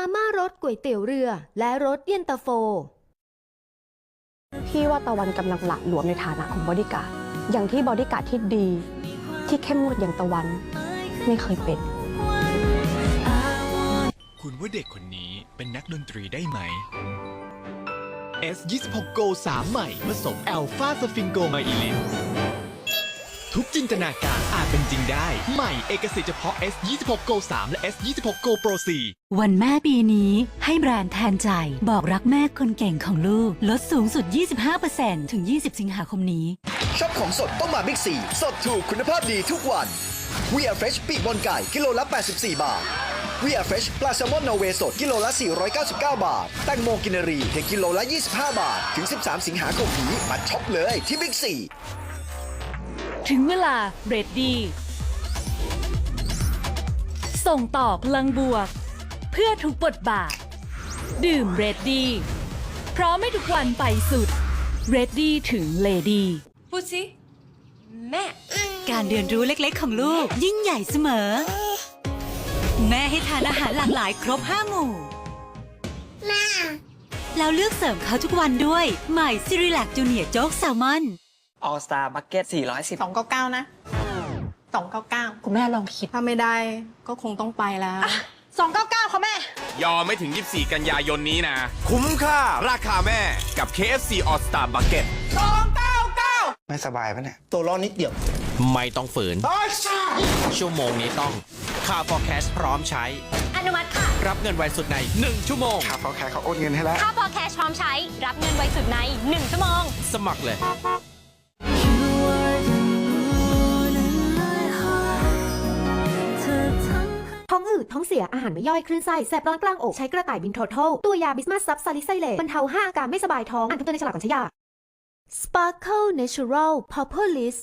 มาม่ารสก๋วยเตี๋ยวเรือ และรสเย็นตาโฟ พี่ว่าตะวันกำลังหละหลวมในฐานะของบอดี้การ์ดอย่างที่บอดี้การ์ดที่ดี ที่เข้มงวดอย่างตะวัน ไม่เคยเป็น คุณว่าเด็กคนนี้เป็นนักดนตรีได้ไหม S26 Go 3 ใหม่ ผสมแอลฟาสฟิงโกมาอิลิน ทุกจินตนาการอาจเป็นจริงได้ ใหม่เอกสิทธิ์เฉพาะ S26 Go 3และ S26 Go Pro 4วันแม่ปีนี้ให้แบรนด์แทนใจ บอกรักแม่คนเก่งของลูก ลดสูงสุด 25%ถึง 20 สิงหาคมนี้ชอบของสดต้องมาบิ๊กซีสดถูกคุณภาพดีทุกวัน We are fresh ปีกบอลไก่กิโลละ 84 บาท We are fresh ปลาแซลมอนนอร์เวย์สดกิโลละ 499 บาท แตงโมกินรีเพียงกิโลละ 25 บาท ถึง 13 สิงหาคมนี้มาช็อปเลยที่บิ๊กซี ถึงเวลาเรดดี ส่งต่อพลังบวก เพื่อทุกบทบาท ดื่มเรดดี พร้อมให้ทุกวันไปสุดเรดดีถึงเลดี้พูดสิแม่ การเรียนรู้เล็กๆของลูกยิ่งใหญ่เสมอ แม่ให้ทานอาหารหลากหลายครบ5หมู่แล้วเลือกเสริมเขาทุกวันด้วยใหม่ซิริแลกจูเนียโจ๊กแซลมอน All Star Bucket 410สองเก้าเก้านะสองเก้าเก้าคุณแม่ลองคิด ถ้าไม่ได้ก็คงต้องไปแล้วสองเก้าเก้าค่ะแม่ ยอมไม่ถึง 24 กันยายนนี้นะ คุ้มค่าราคาแม่กับ KFC All Star Bucket ไม่สบายปะเนี่ย ตัวร้อนนิดเดียว ไม่ต้องฝืน ชั่วโมงนี้ต้องค่า forecast พร้อมใช้ อนุมัติค่ะ รับเงินไวสุดใน 1 ชั่วโมง ครับเขาแค่เขาโอนเงินให้แล้ว ค่าพอแคชพร้อมใช้ รับเงินไวสุดใน 1 ชั่วโมง สมัครเลย อืดท้องเสียอาหารไม่ย่อยคลื่นไส้แสบร้อนกลางอกใช้กระต่ายบินทอททลตัวยาบิสมาซับซาลิไซเลตบรรเทาห้าอาการไม่สบายท้องอ่านทุกตัวในฉลากก่อนใช้ยา Sparkle Natural Purple List